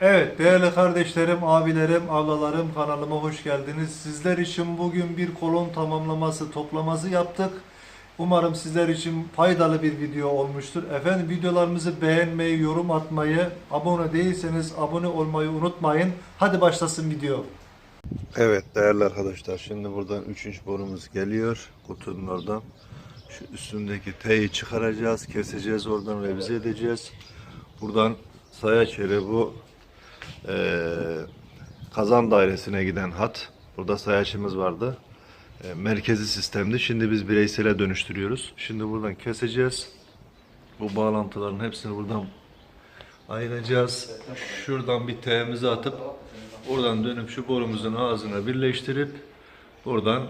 Evet değerli kardeşlerim, abilerim, ablalarım kanalıma hoş geldiniz. Sizler için bugün bir kolon tamamlaması, toplaması yaptık. Umarım sizler için faydalı bir video olmuştur. Efendim videolarımızı beğenmeyi, yorum atmayı, abone değilseniz abone olmayı unutmayın. Hadi başlasın video. Evet değerli arkadaşlar şimdi buradan 3. borumuz geliyor kutunun oradan. Şu üstündeki T'yi çıkaracağız, keseceğiz oradan revize edeceğiz. Buradan sayaç yeri bu eee, kazan dairesine giden hat. Burada sayaçımız vardı. E, merkezi sistemdi. Şimdi biz bireysele dönüştürüyoruz. Şimdi buradan keseceğiz. Bu bağlantıların hepsini buradan ayıracağız. Şuradan bir T'mizi atıp oradan dönüp şu borumuzun ağzına birleştirip buradan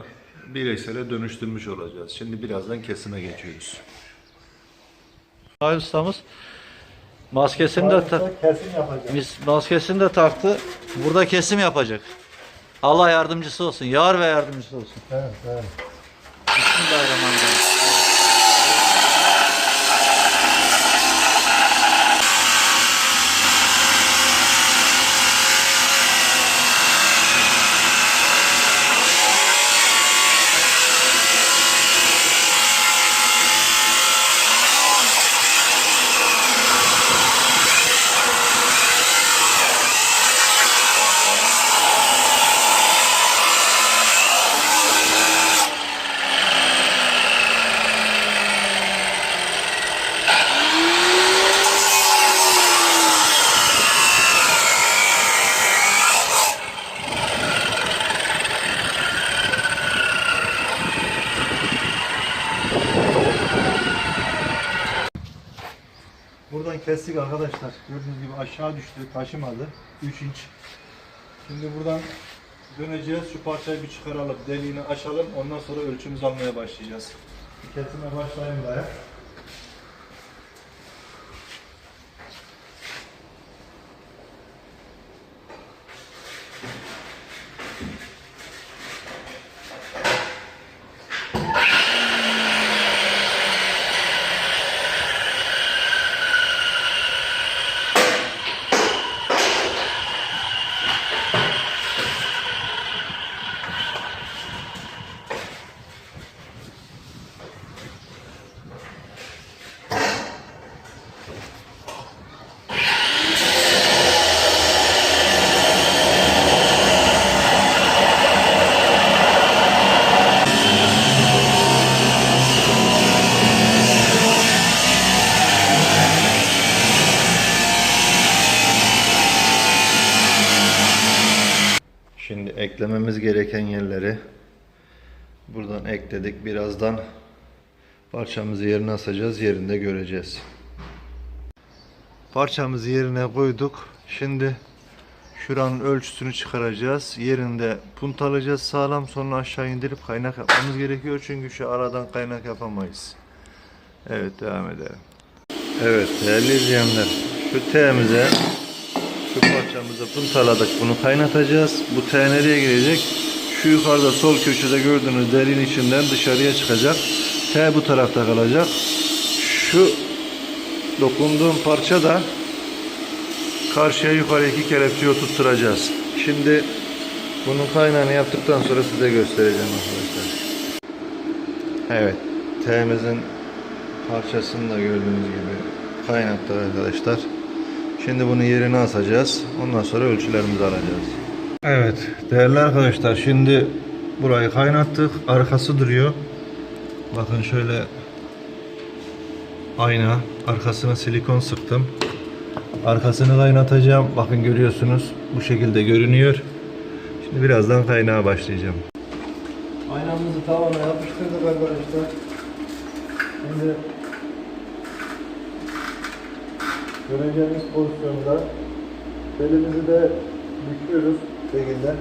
bireysele dönüştürmüş olacağız. Şimdi birazdan kesime geçiyoruz. Hayır ustamız maskesini de ta- kesim yapacağız. mis- maskesini de taktı. Burada kesim yapacak. Allah yardımcısı olsun. Yar ve yardımcısı olsun. Evet, evet. Bismillahirrahmanirrahim. Buradan kestik arkadaşlar. Gördüğünüz gibi aşağı düştü, taşımadı. 3 inç. Şimdi buradan döneceğiz. Şu parçayı bir çıkaralım. Deliğini açalım. Ondan sonra ölçümüzü almaya başlayacağız. Kesime başlayayım buraya. Şimdi eklememiz gereken yerleri buradan ekledik. Birazdan parçamızı yerine asacağız. Yerinde göreceğiz. Parçamızı yerine koyduk. Şimdi şuranın ölçüsünü çıkaracağız. Yerinde puntalayacağız sağlam. Sonra aşağı indirip kaynak yapmamız gerekiyor. Çünkü şu aradan kaynak yapamayız. Evet devam edelim. Evet değerli izleyenler. Şu T'mize parçamızı puntaladık. Bunu kaynatacağız. Bu T nereye girecek? Şu yukarıda sol köşede gördüğünüz derin içinden dışarıya çıkacak. T bu tarafta kalacak. Şu dokunduğum parça da karşıya yukarı iki kelepçeyi oturtturacağız. Şimdi bunun kaynağını yaptıktan sonra size göstereceğim arkadaşlar. Evet. T'mizin parçasını da gördüğünüz gibi kaynattık arkadaşlar. Şimdi bunu yerine asacağız. Ondan sonra ölçülerimizi alacağız. Evet değerli arkadaşlar şimdi burayı kaynattık. Arkası duruyor. Bakın şöyle ayna. Arkasına silikon sıktım. Arkasını kaynatacağım. Bakın görüyorsunuz. Bu şekilde görünüyor. Şimdi birazdan kaynağa başlayacağım. Aynamızı tavana yapıştırdık arkadaşlar. Şimdi göreceğimiz pozisyonda belimizi de büküyoruz şekilde.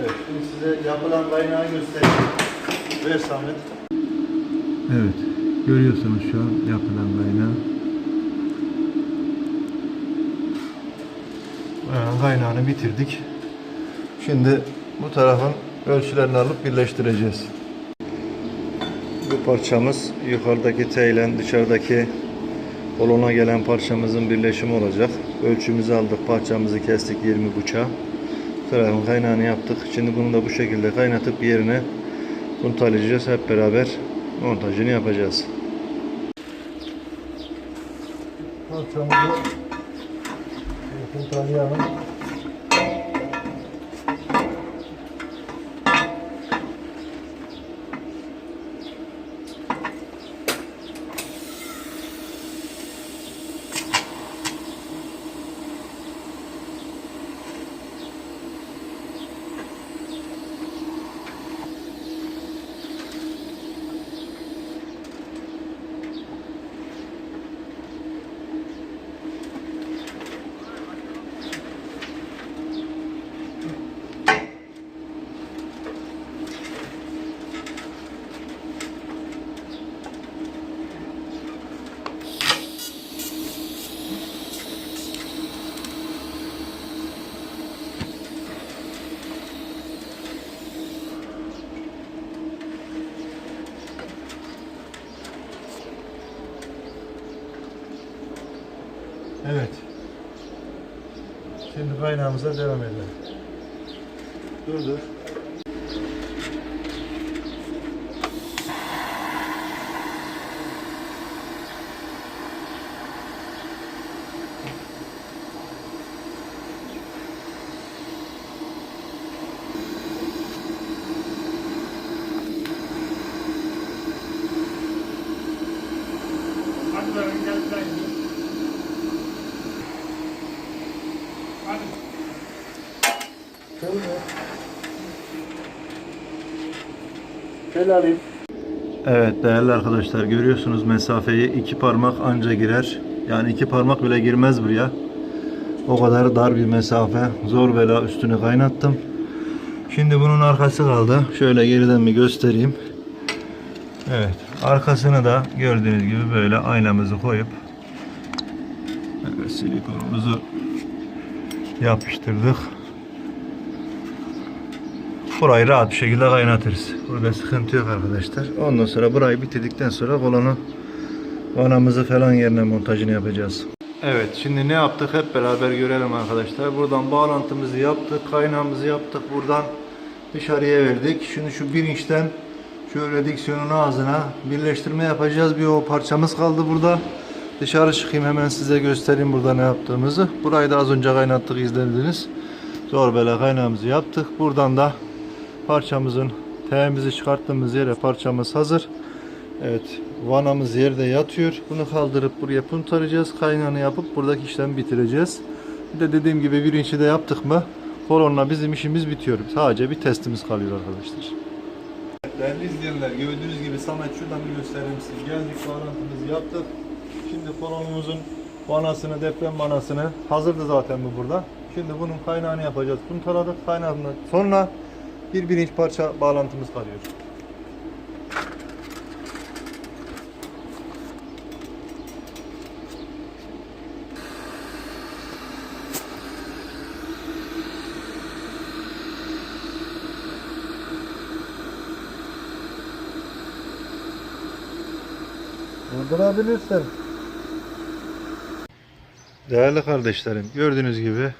Evet, şimdi size yapılan kaynağı göstereyim. Ver Samet. Evet, görüyorsunuz şu an yapılan kaynağı. Bayağı kaynağını bitirdik. Şimdi bu tarafın ölçülerini alıp birleştireceğiz. Bu parçamız yukarıdaki T ile dışarıdaki kolona gelen parçamızın birleşimi olacak. Ölçümüzü aldık, parçamızı kestik 20 buçağa. Tarafın kaynağını yaptık. Şimdi bunu da bu şekilde kaynatıp yerine puntalayacağız. Hep beraber montajını yapacağız. Parçamızı puntalayalım. Evet. Şimdi kaynağımıza devam edelim. Dur dur. Alayım. Evet değerli arkadaşlar görüyorsunuz mesafeyi iki parmak anca girer. Yani iki parmak bile girmez buraya. O kadar dar bir mesafe. Zor bela üstünü kaynattım. Şimdi bunun arkası kaldı. Şöyle geriden bir göstereyim. Evet. Arkasını da gördüğünüz gibi böyle aynamızı koyup silikonumuzu yapıştırdık. Burayı rahat bir şekilde kaynatırız. Burada sıkıntı yok arkadaşlar. Ondan sonra burayı bitirdikten sonra kolonu vanamızı falan yerine montajını yapacağız. Evet şimdi ne yaptık hep beraber görelim arkadaşlar. Buradan bağlantımızı yaptık. Kaynağımızı yaptık. Buradan dışarıya verdik. Şunu şu bir inçten şöyle diksiyonun ağzına birleştirme yapacağız. Bir o parçamız kaldı burada. Dışarı çıkayım hemen size göstereyim burada ne yaptığımızı. Burayı da az önce kaynattık izlediniz. Zor bela kaynağımızı yaptık. Buradan da parçamızın T'mizi çıkarttığımız yere parçamız hazır. Evet vanamız yerde yatıyor. Bunu kaldırıp buraya puntaracağız. Kaynağını yapıp buradaki işlemi bitireceğiz. Bir de dediğim gibi bir inçi de yaptık mı kolonla bizim işimiz bitiyor. Sadece bir testimiz kalıyor arkadaşlar. Değerli izleyenler gördüğünüz gibi Samet şuradan bir göstereyim size. Geldik bağlantımızı yaptık. Şimdi kolonumuzun vanasını, deprem vanasını hazırdı zaten bu burada. Şimdi bunun kaynağını yapacağız. Puntaladık kaynağını. Sonra bir bir inç parça bağlantımız kalıyor. Durdurabilirsin. Değerli kardeşlerim, gördüğünüz gibi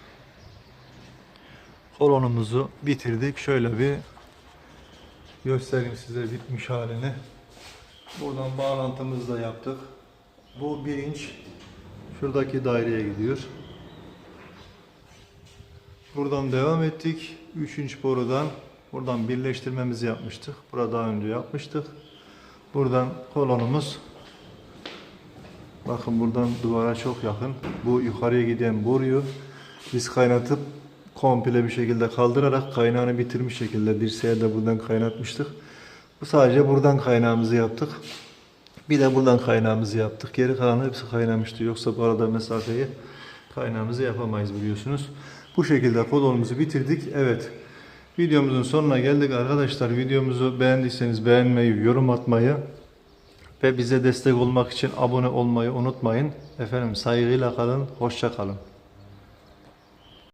kolonumuzu bitirdik. Şöyle bir göstereyim size bitmiş halini. Buradan bağlantımızı da yaptık. Bu bir inç şuradaki daireye gidiyor. Buradan devam ettik. 3 inç borudan buradan birleştirmemizi yapmıştık. Burada daha önce yapmıştık. Buradan kolonumuz Bakın buradan duvara çok yakın. Bu yukarıya giden boruyu biz kaynatıp komple bir şekilde kaldırarak kaynağını bitirmiş şekilde dirseğe de buradan kaynatmıştık. Bu sadece buradan kaynağımızı yaptık. Bir de buradan kaynağımızı yaptık. Geri kalan hepsi kaynamıştı. Yoksa bu arada mesafeyi kaynağımızı yapamayız biliyorsunuz. Bu şekilde kolonumuzu bitirdik. Evet. Videomuzun sonuna geldik arkadaşlar. Videomuzu beğendiyseniz beğenmeyi, yorum atmayı ve bize destek olmak için abone olmayı unutmayın. Efendim saygıyla kalın, hoşça kalın.